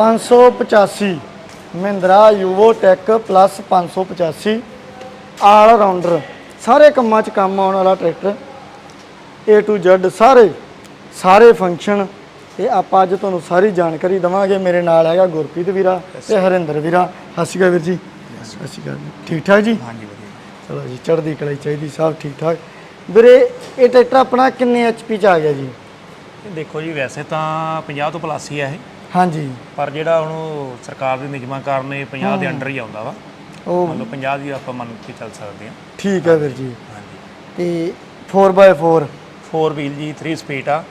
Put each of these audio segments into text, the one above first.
585 Mahindra Yuvo tech plus 585 all rounder ਸਾਰੇ ਕੰਮਾਂ 'ਚ ਕੰਮ ਆਉਣ ਵਾਲਾ ਟਰੈਕਟਰ। A to Z ਸਾਰੇ ਸਾਰੇ ਫੰਕਸ਼ਨ ਤੇ ਆਪਾਂ ਅੱਜ ਤੁਹਾਨੂੰ ਸਾਰੀ ਜਾਣਕਾਰੀ ਦਵਾਂਗੇ। ਮੇਰੇ ਨਾਲ ਹੈਗਾ ਗੁਰਪ੍ਰੀਤ ਵੀਰਾ ਤੇ ਹਰਿੰਦਰ ਵੀਰਾ। ਸਤਿ ਸ਼੍ਰੀ ਅਕਾਲ ਵੀਰ ਜੀ। ਸਤਿ ਸ਼੍ਰੀ ਅਕਾਲ। ਠੀਕ ਠਾਕ ਜੀ? ਹਾਂਜੀ ਵਧੀਆ। ਚਲੋ ਜੀ ਚੜ੍ਹਦੀ ਕਲਾਈ ਚਾਹੀਦੀ ਸਭ ਠੀਕ ਠਾਕ। ਵੀਰੇ ਇਹ ਟਰੈਕਟਰ ਆਪਣਾ ਕਿੰਨੇ ਐਚਪੀ ਚ ਆ ਗਿਆ ਜੀ? ਦੇਖੋ ਜੀ ਵੈਸੇ ਤਾਂ 50 ਤੋਂ ਪਲੱਸ ਹੀ ਆ ਇਹ। ਹਾਂਜੀ। ਪਰ ਜਿਹੜਾ ਹੁਣ ਉਹ ਸਰਕਾਰ ਦੇ ਨਿਯਮਾਂ ਕਾਰਨ ਇਹ 50 ਦੇ ਅੰਡਰ ਹੀ ਆਉਂਦਾ ਵਾ। ਉਹ ਮਤਲਬ 50 ਦੀ ਆਪਾਂ ਮੰਨ ਕੇ ਚੱਲ ਸਕਦੇ ਹਾਂ। ਠੀਕ ਹੈ ਵੀਰ ਜੀ। ਹਾਂਜੀ। ਤੇ 4x4 4 ਵੀਲ ਜੀ 3 ਸਪੀਡ ਆ।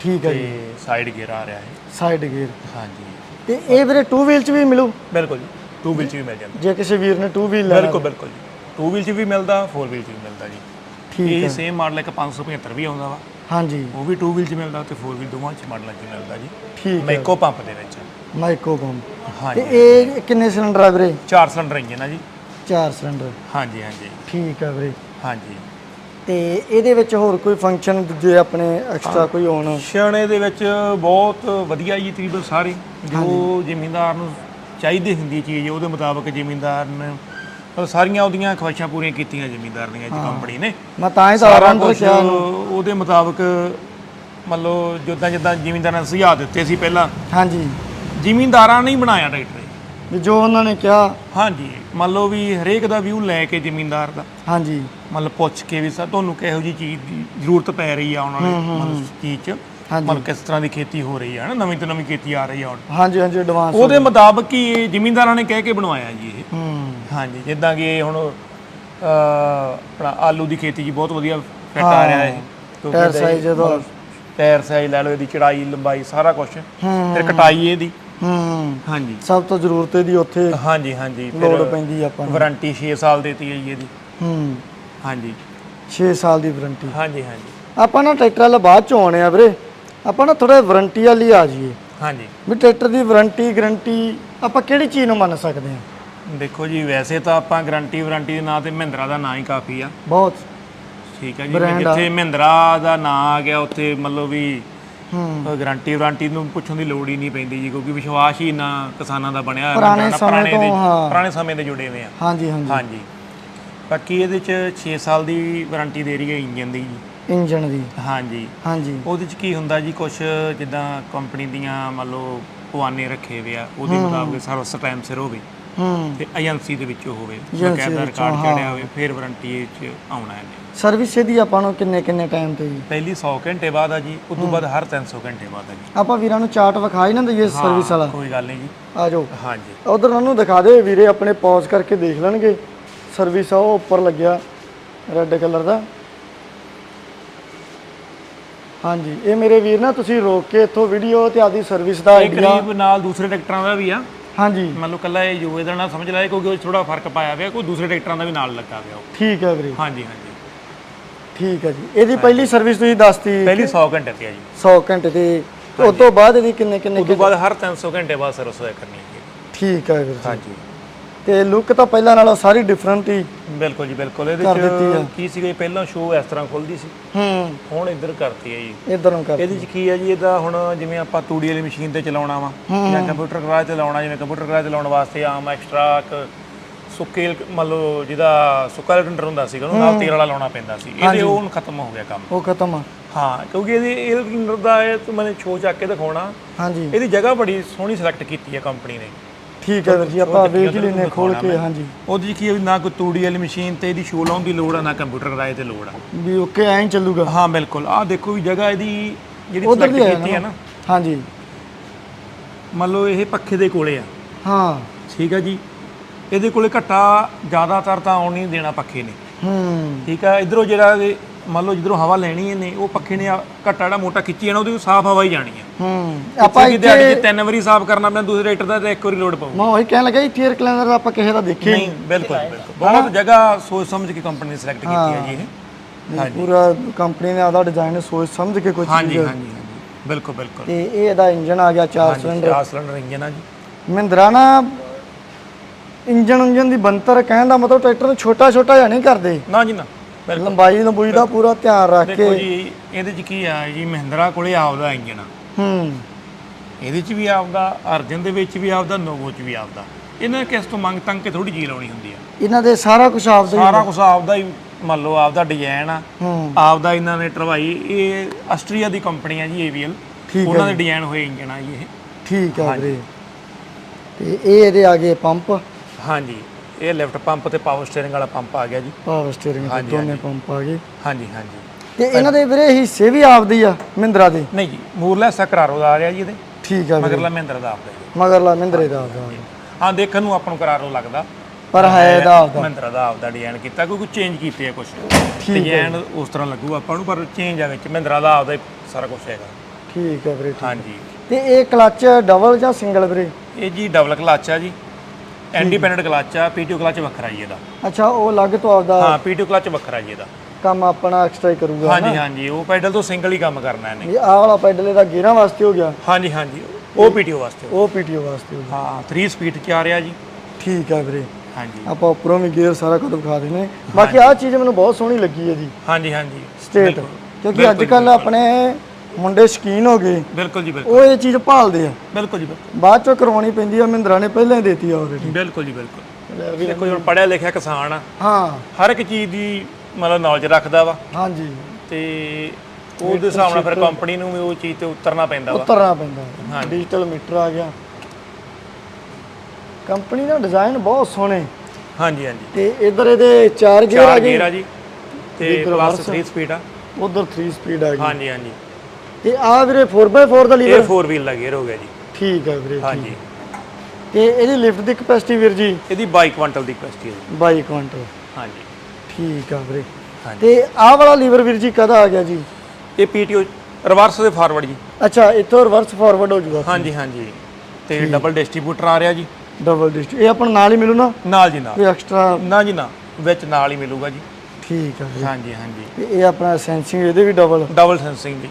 ਠੀਕ ਹੈ ਤੇ ਜੀ। ਸਾਈਡ ਗੇਅਰ ਆ ਰਿਹਾ ਹੈ ਸਾਈਡ ਗੇਅਰ ਹਾਂਜੀ। ਤੇ ਇਹ ਵੀਰੇ 2 ਵੀਲ ਚ ਵੀ ਮਿਲੂ? ਬਿਲਕੁਲ ਜੀ। 2 ਵੀਲ ਚ ਵੀ ਮਿਲ ਜਾਂਦਾ। ਜੇ ਕਿਸੇ ਵੀਰ ਨੇ 2 ਵੀਲ ਲੈਣਾ ਬਿਲਕੁਲ ਬਿਲਕੁਲ ਜੀ। 2 ਵੀਲ ਚ ਵੀ ਮਿਲਦਾ 4 ਵੀਲ ਚ ਵੀ ਮਿਲਦਾ ਜੀ। ਠੀਕ ਇਹ ਹੈ। ਸੇਮ ਮਾਡਲ ਇੱਕ 575 ਵੀ ਆਉਂਦਾ ਵਾ। ਹਾਂਜੀ। ਉਹ ਵੀ 2 ਵੀਲ ਚ ਮਿਲਦਾ ਤੇ 4 ਵੀਲ ਦੋਵਾਂ ਚ ਮਾਡਲਾਂ ਚ ਮਿਲਦਾ ਜੀ। ਠੀਕ ਹੈ। ਮੈਕੋ ਪੰਪ ਦੇ ਵਿੱਚ ਮਾਈਕੋ ਬੰਮ ਤੇ ਹਾਂਜੀ ਇਹ ਕਿੰਨੇ ਸਿਲੰਡਰ ਆ ਵੀਰੇ? 4 ਸਿਲੰਡਰ ਇੰਜਨ ਆ ਜੀ। 4 ਸਿਲੰਡਰ ਹਾਂਜੀ ਹਾਂਜੀ। ਠੀਕ ਹੈ ਵੀਰੇ। ਹਾਂਜੀ। ਤੇ ਇਹਦੇ ਵਿੱਚ ਹੋਰ ਕੋਈ ਫੰਕਸ਼ਨ ਦੂਜੇ ਆਪਣੇ ਐਕਸਟਰਾ ਕੋਈ ਹੋਣ? ਛਾਣੇ ਦੇ ਵਿੱਚ ਬਹੁਤ ਵਧੀਆ ਜੀ ਤਕਰੀਬਨ ਸਾਰੇ। ਜੋ ਜ਼ਿਮੀਂਦਾਰ ਨੂੰ ਚਾਹੀਦੀ ਹੁੰਦੀ ਚੀਜ਼ ਉਹਦੇ ਮੁਤਾਬਕ ਜ਼ਿਮੀਂਦਾਰ ਨੇ ਮਤਲਬ ਸਾਰੀਆਂ ਉਹਦੀਆਂ ਖੁਆਇਸ਼ਾਂ ਪੂਰੀਆਂ ਕੀਤੀਆਂ ਜ਼ਿਮੀਂਦਾਰ ਦੀਆਂ ਜੀ ਕੰਪਨੀ ਨੇ। ਮੈਂ ਤਾਂ ਹੀ ਤਾਂ ਸਾਰਾ ਕਿਹਾ ਉਹਦੇ ਮੁਤਾਬਕ ਮੰਨ ਲਓ ਜਿੱਦਾਂ ਜਿੱਦਾਂ ਜ਼ਿਮੀਂਦਾਰਾਂ ਨੇ ਸੁਝਾਅ ਦਿੱਤੇ ਸੀ ਪਹਿਲਾਂ। ਹਾਂਜੀ। ਜ਼ਿਮੀਂਦਾਰਾਂ ਨੇ ਹੀ ਬਣਾਇਆ ਟਰੈਕਟਰ ਇਹ। ਵੀ ਜੋ ਉਹਨਾਂ ਨੇ ਕਿਹਾ। ਹਾਂਜੀ। ਮੰਨ ਲਓ ਵੀ ਹਰੇਕ ਦਾ ਵਿਊ ਲੈ ਕੇ ਜ਼ਿਮੀਂਦਾਰ ਦਾ। ਹਾਂਜੀ। ਮਤਲਬ ਪੁੱਛ ਕੇ ਵੀ ਸਰ ਤੁਹਾਨੂੰ ਕਿਹੋ ਜੀ ਚੀਜ਼ ਦੀ ਜ਼ਰੂਰਤ ਪੈ ਰਹੀ ਆ ਆਉਣ ਵਾਲੇ ਮਤਲਬ ਚੀਜ਼ 'ਚ। ਹਾਂਜੀ। ਮਤਲਬ ਕਿਸ ਤਰ੍ਹਾਂ ਦੀ ਖੇਤੀ ਹੋ ਰਹੀ ਆ ਨਾ ਨਵੀਂ ਤੋਂ ਨਵੀਂ ਖੇਤੀ ਆ ਰਹੀ ਆ ਹੁਣ। ਹਾਂਜੀ ਹਾਂਜੀ ਐਡਵਾਂਸ ਉਹਦੇ ਮੁਤਾਬਕ ਹੀ ਇਹ ਜ਼ਿਮੀਂਦਾਰਾਂ ਨੇ ਕਹਿ ਕੇ ਬਣਵਾਇਆ ਜੀ ਇਹ। ਹੂੰ। ਹਾਂਜੀ ਜਿੱਦਾਂ ਕਿ ਇਹ ਹੁਣ ਅਹ, ਆਪਣਾ ਆਲੂ ਦੀ ਖੇਤੀ 'ਚ ਬਹੁਤ ਵਧੀਆ ਫਿੱਟ ਆ ਰਿਹਾ ਇਹ ਕਿਉਂਕਿ ਟਾਇਰ ਇਹਦਾ size ਇਹਦਾ- ਮਤਲਬ ਟਾਇਰ ਸਾਈਜ਼ ਲੈ ਲਓ ਇਹਦੀ ਚੜਾਈ ਲੰਬਾਈ ਸਾਰਾ ਕੁਝ ਹੂੰ। ਫਿਰ ਕਟਾਈ ਇਹਦੀ। ਹੂੰ। ਹਾਂਜੀ। ਸਭ ਤੋਂ ਜ਼ਰੂਰਤ ਇਹਦੀ ਉੱਥੇ ਹਾਂਜੀ ਹਾਂਜੀ। ਲੋੜ ਪੈਂਦੀ ਆਪਾਂ ਨੂੰ। ਵਾਰੰਟੀ 6 ਸਾਲ ਦੇਤੀ ਹੈ ਜੀ ਇਹਦੀ। ਹੂੰ। ਹਾਂਜੀ। 6 ਸਾਲ ਦੀ ਵਾਰੰਟੀ। ਹਾਂਜੀ ਹਾਂਜੀ। ਆਪਾਂ ਨਾ ਟਰੈਕਟਰ ਵਾਲਾ ਬਾਅਦ ਚ ਆਉਣੇ ਆ ਵੀਰੇ। ਆਪਾਂ ਨਾ ਥੋੜਾ ਵਾਰੰਟੀ ਵਾਲੀ ਆ ਜਾਈਏ। ਹਾਂਜੀ। ਵੀ ਟਰੈਕਟਰ ਦੀ ਵਾਰੰਟੀ ਗਾਰੰਟੀ ਆਪਾਂ ਕਿਹੜੀ ਚੀਜ਼ ਨੂੰ ਮੰਨ ਸਕਦੇ ਹਾਂ ਦੇਖੋ ਜੀ ਵੈਸੇ ਤਾਂ ਆਪਾਂ ਗਾਰੰਟੀ ਵਾਰੰਟੀ ਦੇ ਨਾਂ ਤੇ ਮਹਿੰਦਰਾ ਦਾ ਨਾਂ ਹੀ ਕਾਫੀ ਆ। ਬਹੁਤ। ਠੀਕ ਹੈ ਜੀ Brand ਆ। ਜਿੱਥੇ ਮਹਿੰਦਰਾ ਦਾ ਨਾਂ ਆ ਗਿਆ ਉੱਥੇ ਮਤਲਬ ਵੀ ਹੂੰ। ਗਾਰੰਟੀ ਵਾਰੰਟੀ ਨੂੰ ਪੁੱਛਣ ਦੀ ਲੋੜ ਹੀ ਨਹੀਂ ਪੈਂਦੀ ਜੀ ਕਿਉਂਕਿ ਵਿਸ਼ਵਾਸ ਹੀ ਇੰਨਾ ਕਿਸਾਨਾਂ ਦਾ ਬਣਿਆ ਹੋਇਆ ਪੁਰਾਣੇ ਮਹਿੰਦਰਾ ਸਮੇਂ ਪੁਰਾਣੇ ਦੇ ਤੋਂ, ਹਾਂ। ਪੁਰਾਣੇ ਸਮੇਂ ਦੇ ਜੁੜੇ ਹੋਏ ਆ। ਹਾਂਜੀ ਹਾਂਜੀ। ਹਾਂਜੀ। ਬਾਕੀ ਇਹਦੇ ਚ 6 ਸਾਲ ਦੀ ਵਾਰੰਟੀ ਦੇ ਰਹੀ ਹੈ ਇੰਜਨ ਦੀ ਜੀ। ਇੰਜਨ ਦੀ। ਹਾਂਜੀ। ਹਾਂਜੀ। ਉਹਦੇ ਚ ਕੀ ਹੁੰਦਾ ਜੀ ਕੁਝ ਜਿੱਦਾਂ ਕੰਪਨੀ ਦੀਆਂ ਮੰਨ ਲਓ ਪਵਾਨੇ ਰੱਖੇ ਹੋਏ ਆ ਉਹਦੇ ਮੁਤਾਬਕ ਸਰਵਿਸ ਟਾਈਮ ਸਿਰ ਹੋਵੇ। ਤੇ ਏਜੰਸੀ ਦੇ ਵਿੱਚੋਂ ਹੋਵੇ ਬਕਾਇਦਾ ਰਿਕਾਰਡ। ਚੜਿਆ ਹੋਵੇ ਫਿਰ ਵਾਰੰਟੀ ਚ ਆਉਣਾ ਹੈ ਸਰਵਿਸ ਇਹਦੀ ਆਪਾਂ ਨੂੰ ਕਿੰਨੇ ਕਿੰਨੇ ਟਾਈਮ ਤੇ ਜੀ? ਪਹਿਲੀ 100 ਘੰਟੇ ਬਾਅਦ ਆ ਜੀ ਉਸ ਤੋਂ ਬਾਅਦ ਹਰ 300 ਘੰਟੇ ਬਾਅਦ ਆ ਜੀ। ਆਪਾਂ ਵੀਰਾਂ ਨੂੰ ਚਾਰਟ ਵਿਖਾ ਹੀ ਨਾ ਦਈਏ ਸਰਵਿਸ ਵਾਲਾ। ਕੋਈ ਗੱਲ ਨਹੀਂ ਜੀ। ਆ ਜਾਓ। ਹਾਂਜੀ। ਉਧਰ ਉਹਨੂੰ ਦਿਖਾ ਦੇ ਵੀਰੇ ਆਪਣੇ ਪੌਜ਼ ਕਰਕੇ ਦੇਖ ਲੈਣਗੇ। ਸਰਵਿਸ ਆ ਉਹ ਉੱਪਰ ਲੱਗਿਆ ਰੈੱਡ ਕਲਰ ਦਾ। ਹਾਂਜੀ ਇਹ ਮੇਰੇ ਵੀਰ ਨਾ ਤੁਸੀਂ ਰੋਕ ਕੇ ਇੱਥੋਂ ਵੀਡੀਓ ਤੇ ਆਦੀ ਸਰਵਿਸ ਦਾ ਇਹ ਆਈਡੀਆ ਕਰੀਬ ਨਾਲ ਦੂਸਰੇ ਟਰੈਕਟਰਾਂ ਦਾ ਵੀ ਆ। ਹਾਂਜੀ। ਮੰਨ ਲਓ ਕੱਲਾ ਇਹ ਯੂਏ ਦਾ ਨਾ ਸਮਝ ਲਾਏ ਕਿਉਂਕਿ ਉਹ ਥੋੜਾ ਫ਼ਰਕ ਪਾਇਆ ਹੋਇਆ ਕੋਈ ਦੂਸਰੇ ਟਰੈਕਟਰਾਂ ਦਾ ਵੀ ਨਾਲ ਲੱਗਾ ਹੋਇਆ ਉਹ। ਠੀਕ ਹੈ ਵੀਰੇ। ਹਾਂਜੀ ਹਾਂਜੀ। ਠੀਕ ਹੈ ਜੀ। ਇਹਦੀ ਪਹਿਲੀ ਸਰਵਿਸ ਤੁਸੀਂ ਦੱਸਤੀ ਪਹਿਲੀ 100 ਘੰਟੇ ਤੇ ਆ ਜੀ। 100 ਘੰਟੇ ਤੇ ਉਸ ਤੋਂ ਬਾਅਦ ਇਹਦੀ ਕਿੰਨੇ ਕਿੰਨੇ ਉਸ ਤੋਂ ਬਾਅਦ ਹਰ 300 ਘੰਟੇ ਬਾਅਦ ਸਰਵਿਸ ਹੋਇਆ ਕਰਨੀ ਹੈ ਠੀਕ ਹੈ ਵੀਰ ਹਾਂਜੀ। ਤੇ ਲੁੱਕ ਤਾਂ ਪਹਿਲਾਂ ਨਾਲੋਂ ਸਾਰੀ ਡਿਫਰੈਂਟ ਹੀ ਬਿਲਕੁਲ ਜੀ ਬਿਲਕੁਲ। ਇਹਦੇ ਕਰ ਦਿੱਤੀ ਆ। ਚ ਕੀ ਸੀਗਾ ਜੀ, ਪਹਿਲਾਂ ਸ਼ੋਅ ਇਸ ਤਰ੍ਹਾਂ ਖੁੱਲਦੀ ਸੀ। ਹੂੰ। ਹੁਣ ਇੱਧਰ ਕਰਤੀ ਹੈ ਜੀ। ਇਧਰੋਂ ਕਰ ਇਹਦੇ ਚ ਕੀ ਹੈ ਜੀ ਇਹਦਾ ਹੁਣ ਜਿਵੇਂ ਆਪਾਂ ਤੂੜੀ ਵਾਲੀ ਮਸ਼ੀਨ ਤੇ ਚਲਾਉਣਾ ਵਾ ਜਾਂ ਕੰਪਿਊਟਰ ਕਰਾਏ ਤੇ ਲਾਉਣਾ ਜਿਵੇਂ ਕੰਪਿਊਟਰ ਕਰਾਏ ਤੇ ਲਾਉਣ ਵਾਸਤੇ ਆਮ ਐਕਸਟਰਾ ਸੁੱਕੇ ਮੰਨ ਲਓ ਜਿਹਦਾ ਸੁੱਕਾ ਟੰਡਰ ਹੁੰਦਾ ਸੀਗਾ ਉਹਨੂੰ ਨਾਲ ਤੇਲ ਵਾਲਾ ਲਾਉਣਾ ਪੈਂਦਾ ਸੀ। ਇਹਦੇ ਉਹ ਹੁਣ ਖਤਮ ਹੋ ਗਿਆ ਕੰਮ। ਉਹ ਖਤਮ ਆ। ਹਾਂ ਕਿਉਂਕਿ ਇਹਦੀ ਇਹ ਟੰਡਰ ਦਾ ਇਹ ਮੈਨੇ ਛੋ ਚੱਕ ਕੇ ਦਿਖਾਉਣਾ। ਹਾਂਜੀ। ਇਹਦੀ ਜਗ੍ਹਾ ਬੜੀ ਸੋਹਣੀ ਸਿਲੈਕਟ ਕੀਤੀ ਹੈ ਕੰਪਨੀ ਨੇ। ਠੀਕ ਹੈ ਵੀਰ ਜੀ ਆਪਾਂ ਵੇਖ ਹੀ ਲੈਨੇ ਖੋਲ ਕੇ ਹਾਂਜੀ। ਉਹਦੇ ਕੀ ਹੈ ਵੀ ਨਾ ਕੋਈ ਤੂੜੀ ਵਾਲੀ ਮਸ਼ੀਨ ਤੇ ਇਹਦੀ ਸ਼ੋ ਲਾਉਣ ਦੀ ਲੋੜ ਆ ਨਾ ਕੰਪਿਊਟਰ ਕਰਾਏ ਤੇ ਲੋੜ ਆ। ਵੀ ਓਕੇ ਐਂ ਹੀ ਚੱਲੂਗਾ। ਹਾਂ ਬਿਲਕੁਲ। ਆਹ ਦੇਖੋ ਵੀ ਜਗ੍ਹਾ ਇਹਦੀ ਜਿਹੜੀ ਉਧਰ ਦੀ ਕੀਤੀ ਹੈ ਨਾ। ਹਾਂਜੀ। ਮੰਨ ਲਓ ਇਹ ਪੱਖੇ ਦੇ ਕੋਲੇ ਆ। ਹਾਂ। ਠੀਕ ਹੈ ਜੀ? ਇਹਦੇ ਕੋਲੇ ਘੱਟਾ ਜ਼ਿਆਦਾਤਰ ਤਾਂ ਆਉਣ ਨਹੀਂ ਦੇਣਾ ਪੱਖੇ ਨੇ। ਹੂੰ। ਠੀਕ ਹੈ ਇਧਰੋਂ ਜਿਹੜਾ ਮੰਨ ਲਓ ਜਿੱਧਰੋਂ ਹਵਾ ਲੈਣੀ ਇਹਨੇ ਉਹ ਪੱਖੇ ਨੇ ਘੱਟਾ ਜਿਹੜਾ ਮੋਟਾ ਖਿੱਚੀ ਜਾਣਾ ਉਹਦੀ ਸਾਫ਼ ਹਵਾ ਹੀ ਜਾਣੀ ਹੈ। ਹੂੰ ਆਪਾਂ ਕਿ ਦਿਹਾੜੀ ਇੱਥੇ 'ਚ ਤਿੰਨ ਵਾਰੀ ਸਾਫ਼ ਕਰਨਾ ਪੈਣਾ ਦੂਸਰੇ ਰੇਟਰ ਦਾ ਤੇ ਇੱਕ ਵਾਰੀ ਲੋਡ ਪਾਉ ਮੈਂ ਉਹੀ ਕਹਿਣ ਲੱਗਾ ਇੱਥੇ 에ਅਰ ਕਲੈਂਡਰ ਆਪਾਂ ਕਿਸੇ ਦਾ ਦੇਖੇ ਨਹੀਂ ਬਿਲਕੁਲ ਬਿਲਕੁਲ। ਬਹੁਤ ਜਗ੍ਹਾ ਸੋਚ ਸਮਝ ਕੇ ਕੰਪਨੀ ਨੇ ਸਿਲੈਕਟ ਕੀਤੀ ਹੈ ਜੀ ਇਹ। ਪੂਰਾ ਕੰਪਨੀ ਨੇ ਆਦਾ ਡਿਜ਼ਾਈਨ ਸੋਚ ਸਮਝ ਕੇ ਕੋਈ ਚੀਜ਼ ਹਾਂਜੀ ਹਾਂਜੀ। ਬਿਲਕੁਲ ਬਿਲਕੁਲ। ਤੇ ਇਹ ਇਹਦਾ ਇੰਜਨ ਆ ਗਿਆ 4 ਸਿਲੰਡਰ ਚਾਰ ਸਿਲੰਡਰ ਇੰਜਨ ਆ ਜੀ। ਮਹਿੰਦਰਾ ਨਾ ਇੰਜਨ ਇੰਜਨ ਦੀ ਬੰਤਰ ਕਹਿਣ ਦਾ ਮਤਲਬ ਟਰੈਕਟਰ ਨੂੰ ਛੋਟਾ ਛੋਟਾ ਜਿਹਾ ਨਹੀਂ ਕਰਦੇ। ਨਾ ਜੀ ਨਾ। ਲੰਬਾਈ ਲੰਬੂਈ ਦਾ ਪੂਰਾ ਧਿਆਨ ਰੱਖ ਦੇਖੋ ਕੇ। ਜੀ ਇਹਦੇ 'ਚ ਕੀ ਆ ਜੀ ਮਹਿੰਦਰਾ ਕੋਲੇ ਆਪਦਾ ਇੰਜਨ ਆ। ਹੂੰ। ਇਹਦੇ 'ਚ ਵੀ ਆਪਦਾ ਅਰਜਨ ਦੇ ਵਿੱਚ ਵੀ ਆਪਦਾ ਨੋਵੋ 'ਚ ਵੀ ਆਪਦਾ। ਇਹਨਾਂ ਨੇ ਕਿਸ ਤੋਂ ਮੰਗ ਤੰਗ ਕੇ ਥੋੜੀ ਚੀਜ਼ ਲਾਉਣੀ ਹੁੰਦੀ ਆ। ਇਹਨਾਂ ਦੇ ਸਾਰਾ ਕੁਝ ਆਪਦਾ ਹੀ ਸਾਰਾ ਕੁਝ ਆਪਦਾ ਹੀ ਮੰਨ ਲਓ ਆਪਦਾ ਡਿਜ਼ਾਈਨ ਆ। ਹੂੰ। ਆਪਦਾ ਇਹਨਾਂ ਨੇ ਟਰਵਾਈ। ਇਹ ਆਸਟਰੀਆ ਦੀ ਕੰਪਨੀ ਆ ਜੀ ਏਵੀਐਲ। ਠੀਕ ਹੈ ਉਹਨਾਂ ਦੇ ਡਿਜ਼ਾਈਨ ਹੋਏ ਇੰਜਨ ਆ ਜੀ ਇਹ। ਠੀਕ ਆ ਵੀਰੇ। ਤੇ ਇਹ ਇਹਦੇ ਆ ਗਏ ਪੰਪ। ਹਾਂਜੀ। ਇਹ ਲਿਫਟ ਪੰਪ ਤੇ ਪਾਵਰ ਸਟੀਅਰਿੰਗ ਵਾਲਾ ਪੰਪ ਆ ਗਿਆ ਜੀ। ਪਾਵਰ ਸਟੀਅਰਿੰਗ ਦੇ ਹਾਂਜੀ, ਦੋਨੇ ਪੰਪ ਆ ਗਏ। ਹਾਂਜੀ ਹਾਂਜੀ। ਤੇ ਇਹਨਾਂ ਦੇ ਵੀਰੇ ਹਿੱਸੇ ਵੀ ਆਪਦੀ ਆ ਮਹਿੰਦਰਾ ਦੇ? ਨਹੀਂ ਜੀ ਮੂਰਲਾ ਹਿੱਸਾ ਕਰਾਰੋ ਦਾ ਆ ਰਿਹਾ ਜੀ ਇਹਦੇ। ਠੀਕ ਆ ਵੀਰੇ। ਮਗਰਲਾ ਮਹਿੰਦਰ ਦਾ ਆਪਦਾ ਜੀ ਮਗਰਲਾ ਮਹਿੰਦਰੇ ਦਾ ਆਪਦਾ ਹਾਂ ਦੇਖਣ ਨੂੰ ਆਪਾਂ ਨੂੰ ਕਰਾਰੋ ਲੱਗਦਾ। ਪਰ ਹੈ ਇਹਦਾ ਆਪਦਾ। ਮਹਿੰਦਰਾ ਦਾ ਆਪਦਾ ਡਿਜ਼ਾਈਨ ਕੀਤਾ ਕੋਈ ਕੁਝ ਚੇਂਜ ਕੀਤੇ ਆ ਕੁਝ ਡਿਜ਼ਾਈਨ ਉਸ ਤਰ੍ਹਾਂ ਲੱਗੂ ਆਪਾਂ ਨੂੰ ਪਰ ਚੇਂਜ ਆ ਵਿੱਚ। ਮਹਿੰਦਰਾ ਦਾ ਆਪਦਾ ਹੀ ਸਾਰਾ ਕੁਝ ਹੈਗਾ। ਠੀਕ ਆ ਵੀਰੇ ਠੀਕ। ਹਾਂਜੀ। ਤੇ ਇਹ ਕਲੱਚ ਡਬਲ ਜਾਂ ਸਿੰਗਲ ਵੀਰੇ? ਇਹ ਜੀ ਡਬਲ ਕਲਚ ਆ ਜੀ। ਇੰਡੀਪੈਂਡੈਂਟ ਕਲਚ ਆ ਪੀਟੀਓ ਕਲਚ ਵੱਖਰਾ ਜੀ ਇਹਦਾ। ਅੱਛਾ ਉਹ ਅਲੱਗ ਤੋਂ ਆਪਦਾ ਹਾਂ ਪੀਟੀਓ ਕਲਚ ਵੱਖਰਾ ਜੀ ਇਹਦਾ। ਕੰਮ ਆਪਣਾ ਐਕਸਟਰਾ ਹੀ ਕਰੂਗਾ ਹਾਂਜੀ ਹਾਂਜੀ ਉਹ ਪੈਡਲ ਤੋਂ ਸਿੰਗਲ ਹੀ ਕੰਮ ਕਰਨਾ ਇਹਨੇ। ਇਹ ਆਹ ਵਾਲਾ ਪੈਡਲ ਇਹਦਾ ਗੇਅਰਾਂ ਵਾਸਤੇ ਹੋ ਗਿਆ? ਹਾਂਜੀ ਹਾਂਜੀ ਉਹ ਪੀਟੀਓ ਵਾਸਤੇ ਉਹ ਪੀਟੀਓ ਵਾਸਤੇ ਹੋ ਗਿਆ। ਹਾਂ 3 ਸਪੀਡ ਚ ਆ ਰਿਹਾ ਜੀ। ਠੀਕ ਆ ਵੀਰੇ। ਹਾਂਜੀ। ਆਪਾਂ ਉੱਪਰੋਂ ਵੀ ਗੇਅਰ ਸਾਰਾ ਕੁਝ ਦਿਖਾ ਦੇਣੇ ਬਾਕੀ ਆਹ ਚੀਜ਼ ਮੈਨੂੰ ਬਹੁਤ ਸੋਹਣੀ ਲੱਗੀ ਇਹਦੀ ਹਾਂਜੀ ਹਾਂਜੀ। ਸਟੇਟ ਕਿਉਂਕਿ ਅੱਜ ਕੱਲ ਆਪਣੇ ਮੁੰਡੇ ਸ਼ਕੀਨ ਹੋ ਗਏ। ਬਿਲਕੁਲ ਜੀ ਬਿਲਕੁਲ। ਉਹ ਇਹ ਚੀਜ਼ ਭਾਲਦੇ ਆ। ਬਿਲਕੁਲ ਜੀ ਬਿਲਕੁਲ। ਬਾਅਦ ਚੋਂ ਕਰਵਾਉਣੀ ਪੈਂਦੀ ਆ ਮਹਿੰਦਰਾ ਨੇ ਪਹਿਲਾਂ ਹੀ ਦੇਤੀ ਆ ਆਲਰੇਡੀ ਬਿਲਕੁਲ ਜੀ ਬਿਲਕੁਲ। ਦੇਖੋ ਹੁਣ ਪੜਿਆ ਲਿਖਿਆ ਕਿਸਾਨ ਆ। ਹਾਂ। ਹਰ ਇੱਕ ਚੀਜ਼ ਦੀ ਮਤਲਬ ਨੌਲੇਜ ਰੱਖਦਾ ਵਾ। ਹਾਂਜੀ। ਤੇ ਉਹਦੇ ਹਿਸਾਬ ਨਾਲ ਫਿਰ ਕੰਪਨੀ ਨੂੰ ਵੀ ਉਹ ਚੀਜ਼ ਤੇ ਉਤਰਨਾ ਪੈਂਦਾ ਵਾ। ਉਤਰਨਾ ਪੈਂਦਾ। ਡਿਜੀਟਲ ਮੀਟਰ ਆ ਗਿਆ। ਕੰਪਨੀ ਦਾ ਡਿਜ਼ਾਈਨ ਬਹੁਤ ਸੋਹਣੇ। ਹਾਂਜੀ ਹਾਂਜੀ। ਤੇ ਇਧਰ ਇਹਦੇ ਚਾਰ ਗੇਅਰ ਆ ਚਾਰ ਗਏ। ਗੇਅਰ ਆ ਜੀ। ਤੇ ਪਲੱਸ reverse। 3 ਸਪੀਡ ਆ। ਉਧਰ 3 ਸਪੀਡ ਆ ਗਈ। ਹਾਂਜੀ ਹਾਂਜੀ। ਤੇ ਆ ਵੀਰੇ 4x4 ਦਾ ਇਹ ਲੀਵਰ 4 ਵੀਲ ਦਾ ਗੇਅਰ ਹੋ ਗਿਆ ਜੀ। ਠੀਕ ਹੈ ਵੀਰੇ ਹਾਂਜੀ। ਤੇ ਇਹਦੀ ਲਿਫਟ ਦੀ ਕਪੈਸਿਟੀ ਵੀਰ ਜੀ? ਇਹਦੀ 22 ਕੁਇੰਟਲ ਦੀ ਕਪੈਸਿਟੀ ਹੈ ਜੀ। 22 ਕੁਇੰਟਲ ਹਾਂਜੀ। ਠੀਕ ਆ ਵੀਰੇ। ਤੇ ਆਹ ਵਾਲਾ ਲੀਵਰ ਵੀਰ ਜੀ ਕਦਾ ਆ ਗਿਆ ਜੀ? ਇਹ ਪੀਟੀਓ ਰਿਵਰਸ ਦੇ ਫਾਰਵਰਡ ਜੀ। ਅੱਛਾ ਇੱਥੋਂ ਰਿਵਰਸ ਫਾਰਵਰਡ ਹੋ ਜੂਗਾ। ਹਾਂਜੀ ਹਾਂਜੀ। ਤੇ ਡਬਲ ਡਿਸਟ੍ਰੀਬਿਊਟਰ ਆ ਰਿਹਾ ਜੀ। ਡਬਲ ਡਿਸਟ ਇਹ ਆਪਣਾ ਨਾਲ ਹੀ ਮਿਲੂ ਨਾ? ਨਾਲ ਜੀ ਨਾਲ। ਕੋਈ ਐਕਸਟਰਾ ਨਾ ਜੀ ਨਾ। ਵਿੱਚ ਨਾਲ ਹੀ ਮਿਲੂਗਾ ਜੀ। ਠੀਕ ਆ ਹਾਂਜੀ ਹਾਂਜੀ। ਇਹ ਆਪਣਾ ਸੈਂਸਿੰਗ ਇਹਦੇ ਵੀ ਡਬਲ ਡਬਲ ਸੈਂਸਿੰਗ ਜੀ।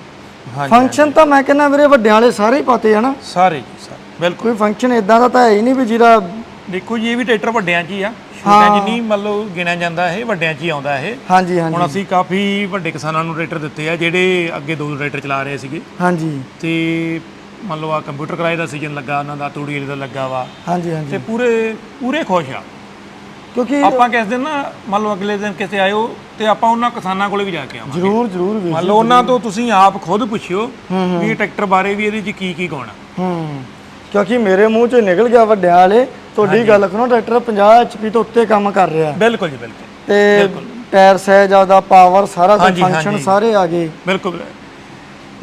ਫੰਕਸ਼ਨ ਤਾਂ ਮੈਂ ਕਹਿੰਦਾ ਵੀਰੇ ਵੱਡਿਆਂ ਵਾਲੇ ਸਾਰੇ ਹੀ ਪਾਤੇ ਹਨਾ ਸਾਰੇ ਜੀ ਸਾਰੇ। ਬਿਲਕੁਲ। ਕੋਈ ਫੰਕਸ਼ਨ ਇਦਾਂ ਦਾ ਤਾਂ ਹੈ ਹੀ ਨਹੀਂ ਵੀ ਜਿਹੜਾ ਦੇਖੋ ਜੀ ਇਹ ਵੀ ਟਰੈਕਟਰ ਵੱਡਿਆਂ 'ਚ ਹੀ ਆ। ਛੋਟਿਆਂ 'ਚ ਨਹੀਂ ਮੰਨ ਲਓ ਗਿਣਿਆ ਜਾਂਦਾ ਇਹ ਵੱਡਿਆਂ 'ਚ ਹੀ ਆਉਂਦਾ ਇਹ। ਹਾਂਜੀ ਹਾਂਜੀ। ਹੁਣ ਅਸੀਂ ਕਾਫੀ ਵੱਡੇ ਕਿਸਾਨਾਂ ਨੂੰ ਟਰੈਕਟਰ ਦਿੱਤੇ ਆ ਜਿਹੜੇ ਅੱਗੇ ਦੋ ਟਰੈਕਟਰ ਚਲਾ ਰਹੇ ਸੀਗੇ। ਹਾਂਜੀ। ਤੇ ਮੰਨ ਲਓ ਆ ਕੰਪਿਊਟਰ ਕਰਾਏ ਦਾ ਸੀਜ਼ਨ ਲੱਗਾ ਉਹਨਾਂ ਦਾ ਤੂੜੀ ਦਾ ਲੱਗਾ ਵਾ। ਹਾਂਜੀ ਹਾਂਜੀ। ਤੇ ਪੂਰੇ ਪੂਰੇ ਖੁਸ਼ ਆ। ਕਿਉਂਕਿ ਆਪਾਂ ਕਿਸ ਦਿਨ ਨਾ ਮੰਨ ਲਓ ਅਗਲੇ ਦਿਨ ਕਿਤੇ ਆਇਓ ਤੇ ਆਪਾਂ ਉਹਨਾਂ ਕਿਸਾਨਾਂ ਕੋਲੇ ਵੀ ਜਾ ਕੇ ਆਵਾਂਗੇ। ਜ਼ਰੂਰ ਜ਼ਰੂਰ ਮੰਨ ਲਓ ਉਹਨਾਂ ਤੋਂ ਤੁਸੀਂ ਆਪ ਖੁਦ ਪੁੱਛਿਓ ਵੀ ਇਹ ਟਰੈਕਟਰ ਬਾਰੇ ਵੀ ਇਹਦੇ 'ਚ ਕੀ ਕੀ ਗਾਉਣਾ ਹੂੰ ਕਿਉਂਕਿ ਮੇਰੇ ਮੂੰਹ ਚੋਂ ਨਿਕਲ ਗਿਆ ਵੱਡਿਆਂ ਵਾਲੇ ਤੁਹਾਡੀ ਗੱਲ ਸੁਣੋ ਟਰੈਕਟਰ 50 ਐਚਪੀ ਤੋਂ ਉੱਤੇ ਕੰਮ ਕਰ ਰਿਹਾ। ਬਿਲਕੁਲ ਜੀ ਬਿਲਕੁਲ। ਤੇ ਟਾਇਰ ਸਾਈਜ਼ ਆਪਦਾ ਪਾਵਰ ਸਾਰਾ ਕੁਝ ਫੰਕਸ਼ਨ। ਸਾਰੇ ਆ ਗਏ। ਬਿਲਕੁਲ।